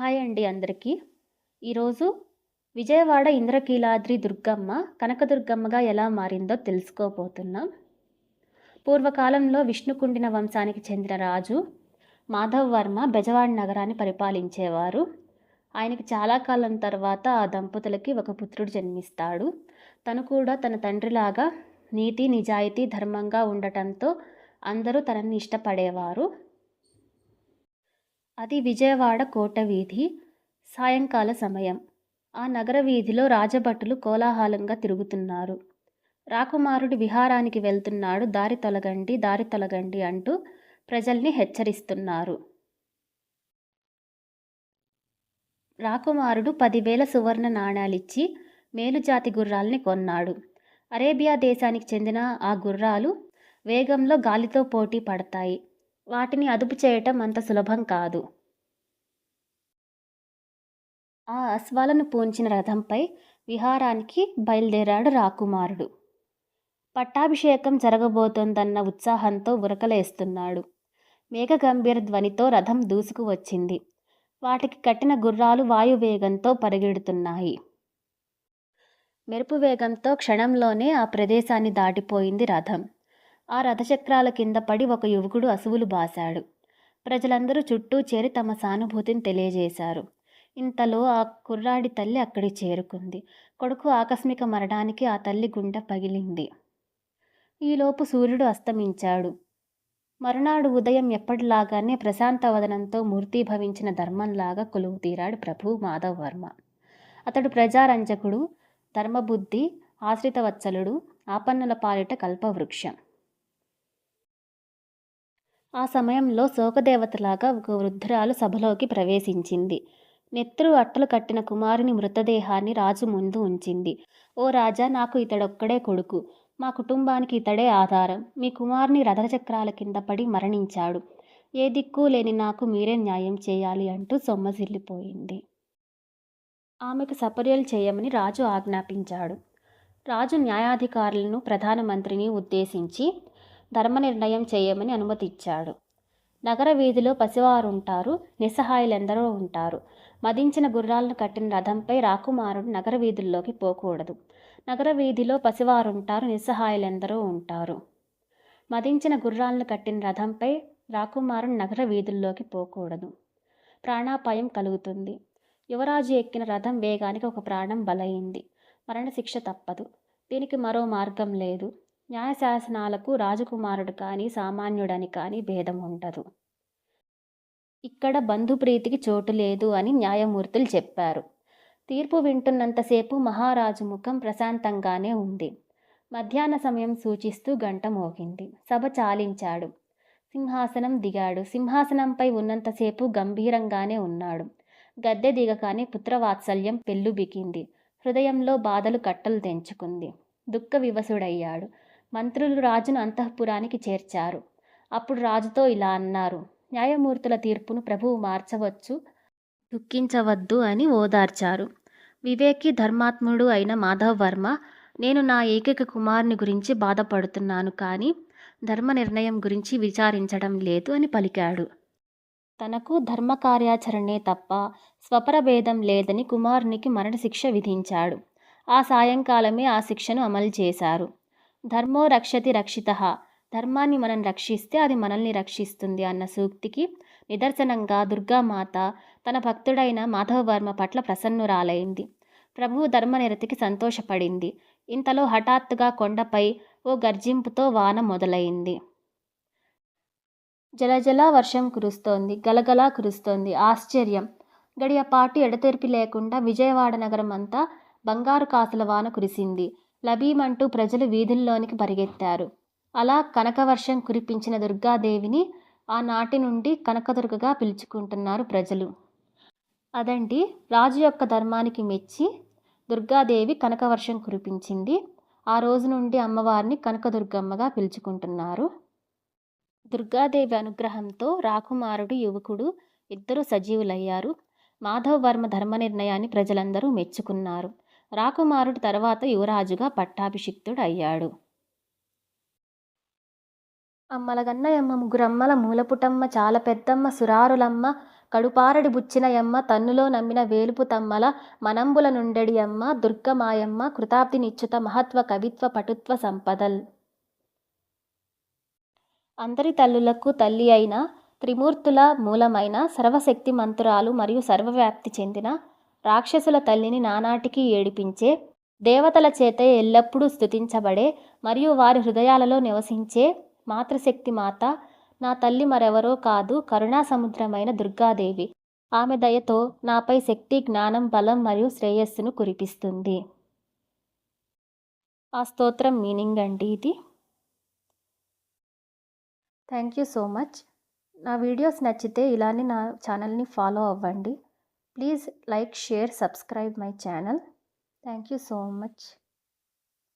Hi అండి అందరికీ. ఈరోజు విజయవాడ ఇంద్రకీలాద్రి దుర్గమ్మ కనకదుర్గమ్మగా ఎలా మారిందో తెలుసుకోబోతున్నాం. పూర్వకాలంలో విష్ణుకుండిన వంశానికి చెందిన రాజు మాధవ్ వర్మ బెజవాడ నగరాన్ని పరిపాలించేవారు. ఆయనకి చాలా కాలం తర్వాత ఆ దంపతులకి ఒక పుత్రుడు జన్మిస్తాడు. తను కూడా తన తండ్రిలాగా నీతి నిజాయితీ ధర్మంగా ఉండటంతో అందరూ తనని ఇష్టపడేవారు. అది విజయవాడ కోట వీధి సాయంకాల సమయం. ఆ నగర వీధిలో రాజభటులు కోలాహలంగా తిరుగుతున్నారు. రాకుమారుడు విహారానికి వెళ్తున్నాడు దారి తొలగండి దారి తొలగండి అంటూ ప్రజల్ని హెచ్చరిస్తున్నారు. రాకుమారుడు పదివేల సువర్ణ నాణాలిచ్చి మేలుజాతి గుర్రాల్ని కొన్నాడు. అరేబియా దేశానికి చెందిన ఆ గుర్రాలు వేగంలో గాలితో పోటీ పడతాయి. వాటిని అదుపు చేయటం అంత సులభం కాదు. ఆ అశ్వాలను పూంచిన రథంపై విహారానికి బయలుదేరాడు రాకుమారుడు. పట్టాభిషేకం జరగబోతోందన్న ఉత్సాహంతో ఉరకలేస్తున్నాడు. మేఘగంభీర ధ్వనితో రథం దూసుకు వచ్చింది. వాటికి కట్టిన గుర్రాలు వాయువేగంతో పరిగెడుతున్నాయి. మెరుపు వేగంతో క్షణంలోనే ఆ ప్రదేశాన్ని దాటిపోయింది రథం. ఆ రథచక్రాల కింద పడి ఒక యువకుడు అసువులు బాశాడు. ప్రజలందరూ చుట్టూ చేరి తమ సానుభూతిని తెలియజేశారు. ఇంతలో ఆ కుర్రాడి తల్లి అక్కడికి చేరుకుంది. కొడుకు ఆకస్మిక మరణానికి ఆ తల్లి గుండె పగిలింది. ఈలోపు సూర్యుడు అస్తమించాడు. మరునాడు ఉదయం ఎప్పటిలాగానే ప్రశాంత వదనంతో మూర్తీభవించిన ధర్మంలాగా కొలువు తీరాడు ప్రభు మాధవ్ వర్మ. అతడు ప్రజారంజకుడు ధర్మబుద్ధి ఆశ్రితవత్సలుడు ఆపన్నుల పాలిట కల్పవృక్షం. ఆ సమయంలో శోకదేవతలాగా ఒక వృద్ధురాలు సభలోకి ప్రవేశించింది. నెత్తురు అట్టలు కట్టిన కుమారుని మృతదేహాన్ని రాజు ముందు ఉంచింది. ఓ రాజా నాకు ఇతడొక్కడే కొడుకు. మా కుటుంబానికి ఇతడే ఆధారం. మీ కుమారుని రథచక్రాల కింద పడి మరణించాడు. ఏ దిక్కు లేని నాకు మీరే న్యాయం చేయాలి అంటూ సొమ్మసిల్లిపోయింది. ఆమెకు సపర్యలు చేయమని రాజు ఆజ్ఞాపించాడు. రాజు న్యాయాధికారులను ప్రధానమంత్రిని ఉద్దేశించి ధర్మ నిర్ణయం చేయమని అనుమతిచ్చాడు. నగర వీధిలో పసివారుంటారు నిస్సహాయులెందరో ఉంటారు. మదించిన గుర్రాలను కట్టిన రథంపై రాకుమారుడు నగర వీధుల్లోకి పోకూడదు. నగర వీధిలో పసివారుంటారు నిస్సహాయులెందరో ఉంటారు. మదించిన గుర్రాలను కట్టిన రథంపై రాకుమారుడు నగర వీధుల్లోకి పోకూడదు. ప్రాణాపాయం కలుగుతుంది. యువరాజు ఎక్కిన రథం వేగానికి ఒక ప్రాణం బలైంది. మరణశిక్ష తప్పదు. దీనికి మరో మార్గం లేదు. న్యాయశాసనాలకు రాజకుమారుడు కానీ సామాన్యుడని కానీ భేదం ఉండదు. ఇక్కడ బంధుప్రీతికి చోటు లేదు అని న్యాయమూర్తులు చెప్పారు. తీర్పు వింటున్నంతసేపు మహారాజు ముఖం ప్రశాంతంగానే ఉంది. మధ్యాహ్న సమయం సూచిస్తూ గంట మోగింది. సభ చాలించాడు. సింహాసనం దిగాడు. సింహాసనంపై ఉన్నంతసేపు గంభీరంగానే ఉన్నాడు. గద్దె దిగగానే పుత్రవాత్సల్యం పెళ్ళుబికింది హృదయంలో బాధలు కట్టలు తెంచుకుంది. దుఃఖ వివసుడయ్యాడు. మంత్రులు రాజును అంతఃపురానికి చేర్చారు. అప్పుడు రాజుతో ఇలా అన్నారు న్యాయమూర్తుల తీర్పును ప్రభువు మార్చవచ్చు దుఃఖించవద్దు అని ఓదార్చారు. వివేకి ధర్మాత్ముడు అయిన మాధవ్ వర్మ నేను నా ఏకైక కుమారుని గురించి బాధపడుతున్నాను కానీ ధర్మ నిర్ణయం గురించి విచారించడం లేదు అని పలికాడు. తనకు ధర్మ కార్యాచరణే తప్ప స్వపరభేదం లేదని కుమారునికి మరణశిక్ష విధించాడు. ఆ సాయంకాలమే ఆ శిక్షను అమలు చేశారు. ధర్మో రక్షతి రక్షిత. ధర్మాన్ని మనం రక్షిస్తే అది మనల్ని రక్షిస్తుంది అన్న సూక్తికి నిదర్శనంగా దుర్గామాత తన భక్తుడైన మాధవవర్మ పట్ల ప్రసన్నురాలైంది. ప్రభువు ధర్మనిరతికి సంతోషపడింది. ఇంతలో హఠాత్తుగా కొండపై ఓ గర్జింపుతో వాన మొదలైంది. జలజల వర్షం కురుస్తోంది. గలగలా కురుస్తోంది. ఆశ్చర్యం! గడియపాటు ఎడతెరిపి లేకుండా విజయవాడ నగరం అంతా బంగారు కాసుల వాన కురిసింది. లభీమంటూ ప్రజలు వీధుల్లోనికి పరిగెత్తారు. అలా కనకవర్షం కురిపించిన దుర్గాదేవిని ఆనాటి నుండి కనకదుర్గగా పిలుచుకుంటున్నారు ప్రజలు. అదండి రాజు యొక్క ధర్మానికి మెచ్చి దుర్గాదేవి కనకవర్షం కురిపించింది. ఆ రోజు నుండి అమ్మవారిని కనకదుర్గమ్మగా పిలుచుకుంటున్నారు. దుర్గాదేవి అనుగ్రహంతో రాకుమారుడు యువకుడు ఇద్దరు సజీవులయ్యారు. మాధవ్ వర్మ ధర్మ నిర్ణయాన్ని ప్రజలందరూ మెచ్చుకున్నారు. రాకుమారుడు తర్వాత యువరాజుగా పట్టాభిషిక్తుడు అయ్యాడు అమ్మల గన్నయమ్మ ముగ్గురమ్మల మూలపుటమ్మ చాలా పెద్దమ్మ సురారులమ్మ కడుపారడి బుచ్చినయమ్మ తన్నులో నమ్మిన వేలుపు తమ్మల మనంబుల నుండెడి అమ్మ దుర్గమాయమ్మ కృతాబ్దినిచ్యుత మహత్వ కవిత్వ పటుత్వ సంపదల్. అందరి తల్లులకు తల్లి అయిన త్రిమూర్తుల మూలమైన సర్వశక్తి మంతురాలు మరియు సర్వవ్యాప్తి చెందిన రాక్షసుల తల్లిని నానాటికి ఏడిపించే దేవతల చేత ఎల్లప్పుడూ స్థుతించబడే మరియు వారి హృదయాలలో నివసించే మాతృశక్తి మాత నా తల్లి మరెవరో కాదు కరుణా సముద్రమైన దుర్గాదేవి. ఆమె దయతో నాపై శక్తి జ్ఞానం బలం మరియు శ్రేయస్సును కురిపిస్తుంది. ఆ స్తోత్రం మీనింగ్ అండి ఇది. Thank you so much. నా వీడియోస్ నచ్చితే ఇలానే నా ఛానల్ని ఫాలో అవ్వండి. Please like, share, subscribe my channel. Thank you so much.